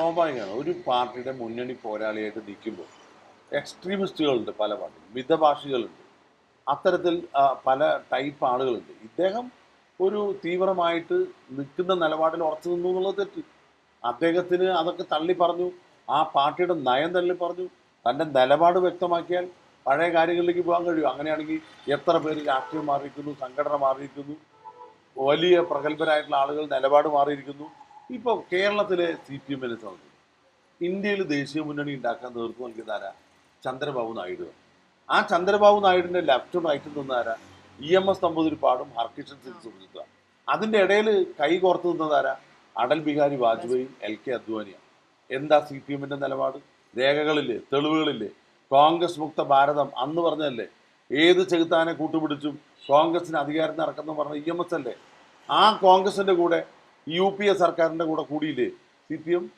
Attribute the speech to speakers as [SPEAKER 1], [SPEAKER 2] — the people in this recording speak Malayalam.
[SPEAKER 1] സ്വാഭാവികമാണ്. ഒരു പാർട്ടിയുടെ മുന്നണി പോരാളിയായിട്ട് നിൽക്കുമ്പോൾ എക്സ്ട്രീമിസ്റ്റുകളുണ്ട് പല പാർട്ടി മിതഭാഷികളുണ്ട്. അത്തരത്തിൽ പല ടൈപ്പ് ആളുകളുണ്ട്. ഇദ്ദേഹം ഒരു തീവ്രമായിട്ട് നിൽക്കുന്ന നിലപാടിൽ ഉറച്ചു നിന്നു എന്നുള്ളത് തെറ്റ്. അദ്ദേഹത്തിന് അതൊക്കെ തള്ളി പറഞ്ഞു ആ പാർട്ടിയുടെ നയം തള്ളി പറഞ്ഞു തന്റെ നിലപാട് വ്യക്തമാക്കിയാൽ പഴയ കാര്യങ്ങളിലേക്ക് പോകാൻ കഴിയും. അങ്ങനെയാണെങ്കിൽ എത്ര പേര് രാഷ്ട്രീയം മാറിയിരിക്കുന്നു സംഘടന മാറിയിരിക്കുന്നു വലിയ പ്രഗത്ഭരായിട്ടുള്ള ആളുകൾ നിലപാട് മാറിയിരിക്കുന്നു. ഇപ്പോൾ കേരളത്തിലെ സി പി എമ്മിനെ സംബന്ധിച്ച് ഇന്ത്യയിൽ ദേശീയ മുന്നണി ഉണ്ടാക്കാൻ നേതൃത്വം നൽകിയതാരാ ചന്ദ്രബാബു നായിഡു ആ ചന്ദ്രബാബു നായിഡുവിന്റെ ലെഫ്റ്റും റൈറ്റും നിന്നാരാ ഇ എം എസ് നമ്പൂതിരിപ്പാടും ഹർകിഷൻ സിംഗ് സുർജിത്ത അതിന്റെ ഇടയിൽ കൈ കോർത്ത് നിന്നതാരാ അടൽ ബിഹാരി വാജ്പേയി എൽ കെ അദ്വാനിയാണ് എന്താ സി പി എമ്മിന്റെ നിലപാട്? രേഖകളില്ലേ? തെളിവുകളില്ലേ? കോൺഗ്രസ് മുക്ത ഭാരതം അന്ന് പറഞ്ഞല്ലേ ഏത് ചെകുത്താനെ കൂട്ടുപിടിച്ചും കോൺഗ്രസിന് അധികാരത്തിൽ നടക്കുന്ന പറഞ്ഞ ഇ എം എസ് അല്ലേ? ആ കോൺഗ്രസിന്റെ കൂടെ യു പി എ സർക്കാരിന്റെ കൂടെ കൂടിയില്ലേ? സി പി എം?